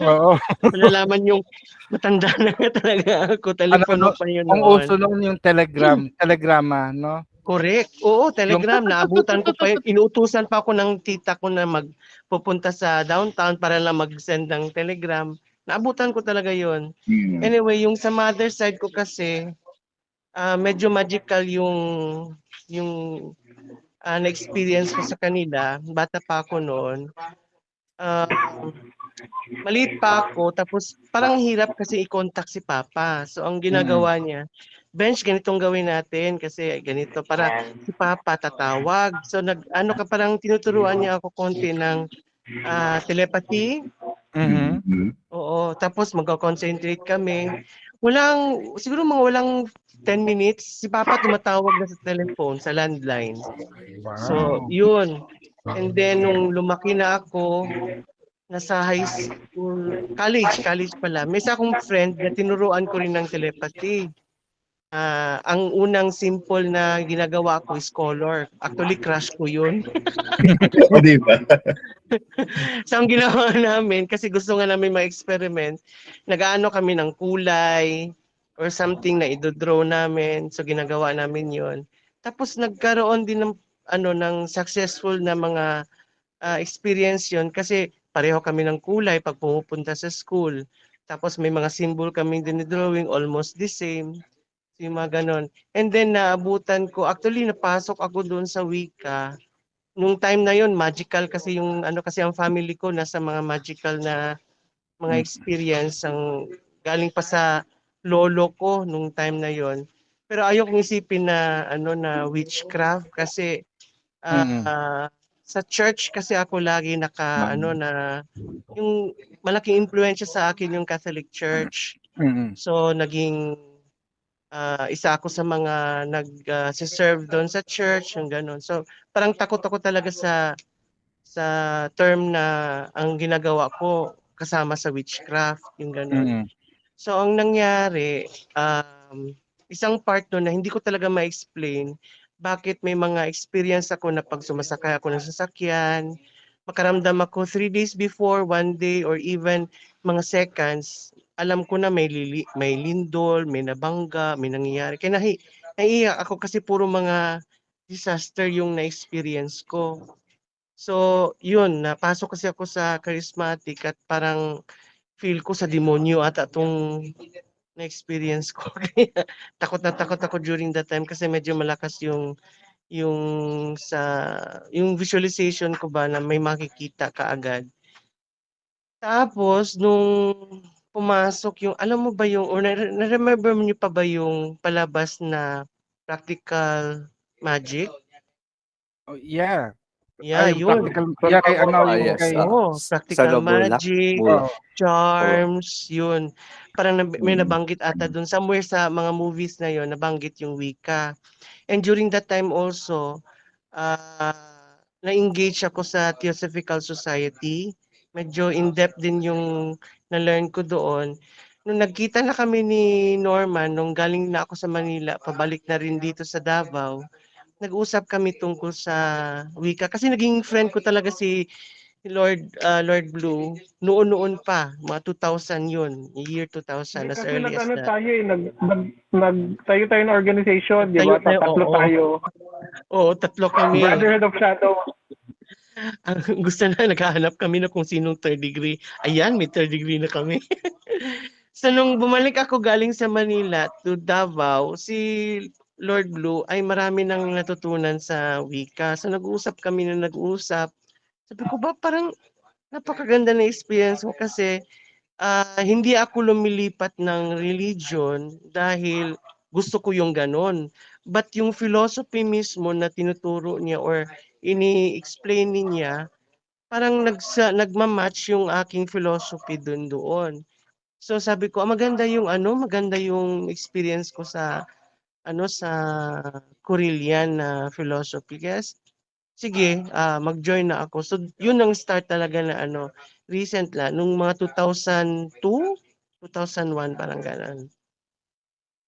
Oo. Malalaman yung matanda na nga talaga ako, telepono Ano, pa yun Ang noon. uso noon yung telegram, telegrama, no? Correct. Oo, telegram. Naabutan ko pa yun. Inuutusan pa ako ng tita ko na magpupunta sa downtown para lang mag-send ng telegram. Naabutan ko talaga yon. Mm. Anyway, yung sa mother side ko kasi, ah, medyo magical yung yung ah, na-experience ko sa kanila. Bata pa ako noon. Ah, maliit pa ako, tapos parang hirap kasi i-contact si Papa. So, ang ginagawa niya, bench, ganitong gawin natin kasi ganito, para si Papa tatawag. So, nag, ano ka parang tinuturuan niya ako konti ng ah, telepathy. Mhm. Mm. Oo, tapos mag-concentrate kami. Walang, siguro mga walang 10 minutes, si Papa tumatawag na sa telephone, sa landline. So, yun. And then, nung lumaki na ako, nasa high school, college, college pala, may isa akong friend na tinuruan ko rin ng telepathy. Ah, ang unang simple na ginagawa ko is color. Actually, crush ko yun. Di ba? So, ang ginawa namin, kasi gusto nga namin ma-experiment, nag-ano kami ng kulay or something na idodraw namin. So, ginagawa namin yon. Tapos, nagkaroon din ng, ano, ng successful na mga ah, experience yon kasi pareho kami ng kulay pag pumupunta sa school. Tapos, may mga symbol kaming dinidrawing, almost the same. Yung mga ganon. And then, naabutan ko, actually, napasok ako doon sa Wika nung time na yon magical kasi yung ano kasi ang family ko nasa mga magical na mga Mm. experience ang galing pa sa lolo ko nung time na yon pero ayoko kong isipin na ano na witchcraft kasi Mm. ah, sa church kasi ako lagi naka Mm. ano na yung malaking impluwensya sa akin yung Catholic Church Mhm. So naging ah, isa ako sa mga nag ah, serve doon sa church, yung ganun. So parang takot ako talaga sa sa term na ang ginagawa ko kasama sa witchcraft, yung ganun. Mhm. So ang nangyari, um, isang part doon na hindi ko talaga ma-explain bakit may mga experience ako na pag sumasakay ako ng sasakyan, makaramdam ako three days before, one day, or even mga seconds, alam ko na may, lili, may lindol, may nabangga, may nangyayari. Kaya nahi, naiiyak ako kasi puro mga disaster yung na-experience ko. So, yun, napasok kasi ako sa charismatic at parang feel ko sa demonyo at atong na-experience ko. Takot na takot ako during that time kasi medyo malakas yung yung sa yung visualization ko ba na may makikita kaagad. Tapos nung pumasok yung alam mo ba yung or na- na-remember mo niyo pa ba yung palabas na practical magic? Oh, yeah. Yeah, Ay, yun. practical, yeah, kay ano, Ah, yung yes, kay, Sa practical magic, oh, charms, yun. Parang nab- may Mm. nabanggit ata dun somewhere sa mga movies na yun, nabanggit yung wika. And during that time also, ah na-engage ako sa Theosophical Society. Medyo in-depth din yung na-learn ko doon. Nung nagkita na kami ni Norman, nung galing na ako sa Manila, pabalik na rin dito sa Davao, nag-usap kami tungkol sa wika. Kasi naging friend ko talaga si Lord ah, Lord Blue noon-noon pa, mga 2000 yun, year 2000, as early as ano that. tayo eh, nag, nag, nag, tayo tayo ng organization, di ba? Tayo tayo, Tatlo oo. tayo. Oo, tatlo kami. Brotherhood of Shadow. Ang gusto na, naghahanap kami na kung sinong third degree. Ayan, may third degree na kami. so, nung bumalik ako galing sa Manila to Davao, si Lord Blue ay marami nang natutunan sa wika. So, nag-uusap kami na nag-uusap. Sabi ko ba, parang napakaganda na experience ko kasi ah, hindi ako lumilipat ng religion dahil gusto ko yung ganon. But yung philosophy mismo na tinuturo niya or ini-explain niya, parang nagsa, nagmamatch yung aking philosophy dun doon. So sabi ko, ah, maganda yung ano, maganda yung experience ko sa ano sa Korean na philosophy. Yes. Sige, ah, mag-join na ako. So yun ang start talaga na ano, recent la nung mga 2002, 2001 parang ganun.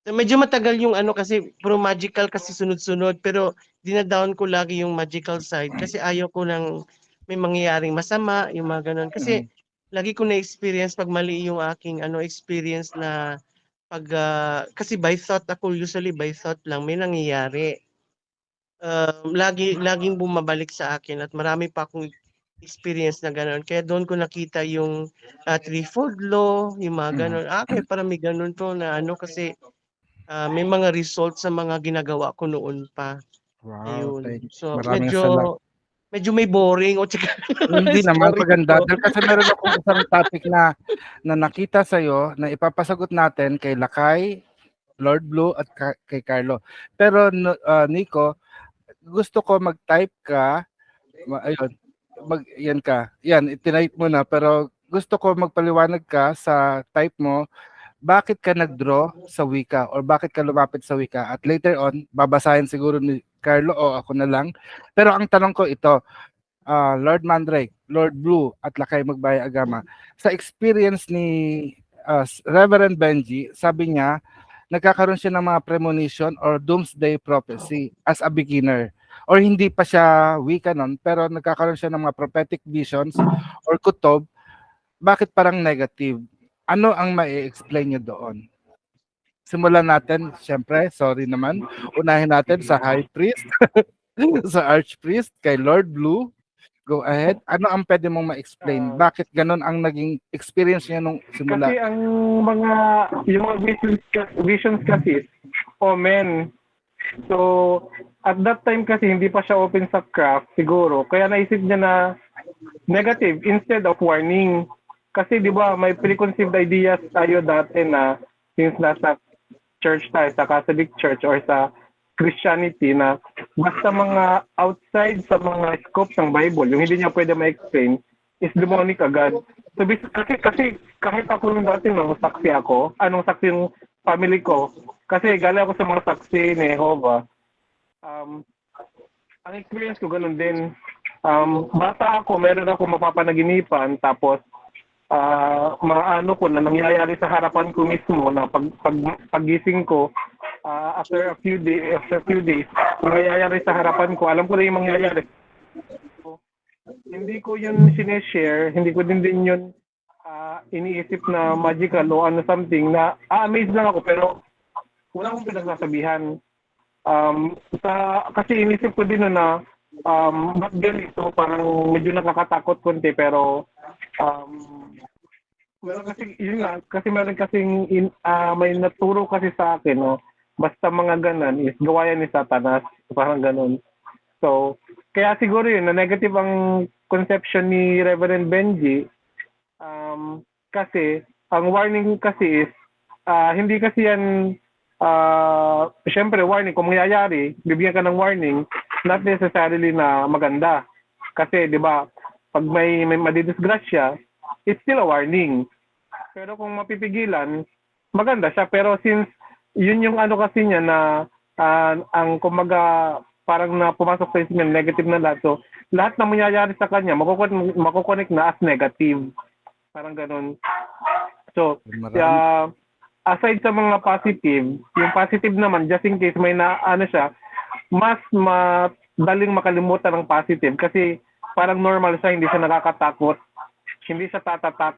So, medyo matagal yung ano kasi puro magical kasi sunod-sunod pero dinadown ko lagi yung magical side kasi ayaw ko nang may mangyayaring masama, yung mga ganun. Kasi lagi ko na-experience pag mali yung aking ano experience na pag ah, kasi by thought ako usually by thought lang may nangyayari. Um, lagi laging bumabalik sa akin at marami pa akong experience na gano'n. Kaya doon ko nakita yung uh, threefold law, yung mga Mm. gano'n. Ah, kaya para may gano'n to na ano kasi ah, may mga results sa mga ginagawa ko noon pa. Wow, Ayun. So Maraming medyo salamat. Medyo may boring o tsaka Hindi naman po. Dahil kasi meron akong isang topic na na nakita sa na ipapasagot natin kay Lakay, Lord Blue at ka- kay Carlo. Pero ah, Nico, gusto ko mag-type ka. Ma- Ayun. Mag yan ka. Yan, itinipe mo na pero gusto ko magpaliwanag ka sa type mo bakit ka nag-draw sa wika or bakit ka lumapit sa wika at later on babasahin siguro ni Carlo o ako na lang pero ang tanong ko ito ah, Lord Mandrake, Lord Blue at Lakay Magbaya Agama. Sa experience ni ah, Reverend Benji, sabi niya nagkakaroon siya ng mga premonition or doomsday prophecy as a beginner. Or hindi pa siya wika nun, pero nagkakaroon siya ng mga prophetic visions or kutob. Bakit parang negative? Ano ang mai-explain niyo doon? Simulan natin, syempre, sorry naman. Unahin natin sa High Priest, sa Archpriest, kay Lord Blue. Go ahead. Ano ang pwede mong ma-explain? Ah. Bakit ganun ang naging experience niya nung simula? Kasi ang mga, yung mga visions, visions kasi, omen. So, at that time kasi hindi pa siya open sa craft siguro. Kaya naisip niya na negative instead of warning. Kasi di ba may preconceived ideas tayo dati na since nasa church tayo, sa Catholic Church or sa Christianity na basta mga outside sa mga scope ng Bible, yung hindi niya pwede ma-explain, is demonic agad. So, kasi, kasi kahit ako nung dati nung saksi ako, anong saksi yung family ko, kasi galing ako sa mga saksi ni Jehovah, um, ang experience ko ganun din. Um, bata ako, meron ako mapapanaginipan, tapos ah maano ko na nangyayari sa harapan ko mismo na pag, pag paggising ko ah, after a few days after a few days nangyayari sa harapan ko. Alam ko na yung mangyayari. Hindi ko yun sineshare hindi ko din din yun ah, iniisip na magical o ano something na ah-amaze lang ako pero wala akong pinagsasabihan. Um, sa, kasi inisip ko din na um, ba't ganito parang medyo nakakatakot konti pero um, meron kasi yun nga kasi meron kasing in, ah, may naturo kasi sa akin no? Basta mga ganan is gawayan ni Satanas parang ganun. So kaya siguro yun na negative ang conception ni Reverend Benji. Um, kasi ang warning kasi is ah, hindi kasi yan ah syempre warning kung mangyayari bibigyan ka ng warning not necessarily na maganda. Kasi 'di ba pag may may madidisgrasya it's still a warning. Pero kung mapipigilan maganda siya. Pero since yun yung ano kasi niya na ah, ang kumaga parang na pumasok sa isip niya negative na lahat. So lahat na mangyayari sa kanya makukon makukonnect na as negative. Parang ganun. So uh, aside sa mga positive, yung positive naman, just in case may na, ano siya, mas madaling makalimutan ng positive kasi parang normal siya, hindi siya nakakatakot, hindi siya tatatak.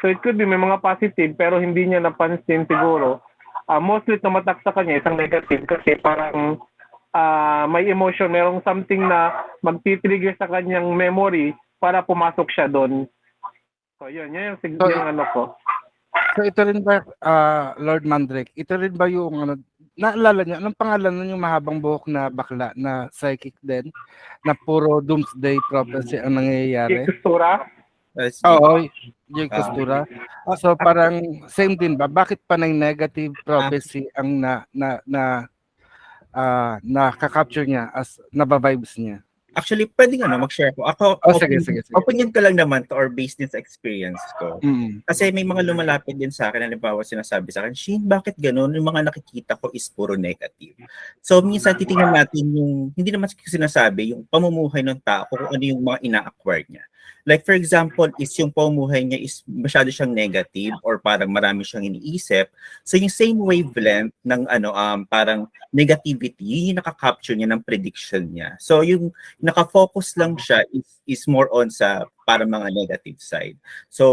So it could be may mga positive pero hindi niya napansin siguro. Ah, mostly tumatak sa kanya isang negative kasi parang ah, may emotion, merong something na magtitrigger sa kanyang memory para pumasok siya doon. So yun, yun yung, sig- So, yung ano ko. So ito rin ba, ah, Lord Mandrake, ito rin ba yung ano, naalala niyo, anong pangalan nun yung mahabang buhok na bakla na psychic din, na puro doomsday prophecy ang nangyayari? Ikustura? Oo, yung Ah. kustura. So parang same din ba? Bakit pa ng negative prophecy ang na na na ah nakaka-capture niya as nabavibes niya? Actually, pwedeng ano, mag-share ko. Ako, Oh, opinion, sige, sige. opinion ko lang naman to or based din sa experience ko. Mm. Kasi may mga lumalapit din sa akin, halimbawa sinasabi sa akin, Sheen, bakit ganun? Yung mga nakikita ko is puro negative. So, minsan titingnan natin yung, hindi naman sinasabi, yung pamumuhay ng tao, kung ano yung mga ina-acquire niya. Like for example, is yung pamumuhay niya is masyado siyang negative or parang marami siyang iniisip. So yung same wavelength ng ano um parang negativity, yun yung nakaka-capture niya ng prediction niya. So yung naka-focus lang siya is, is more on sa parang mga negative side. So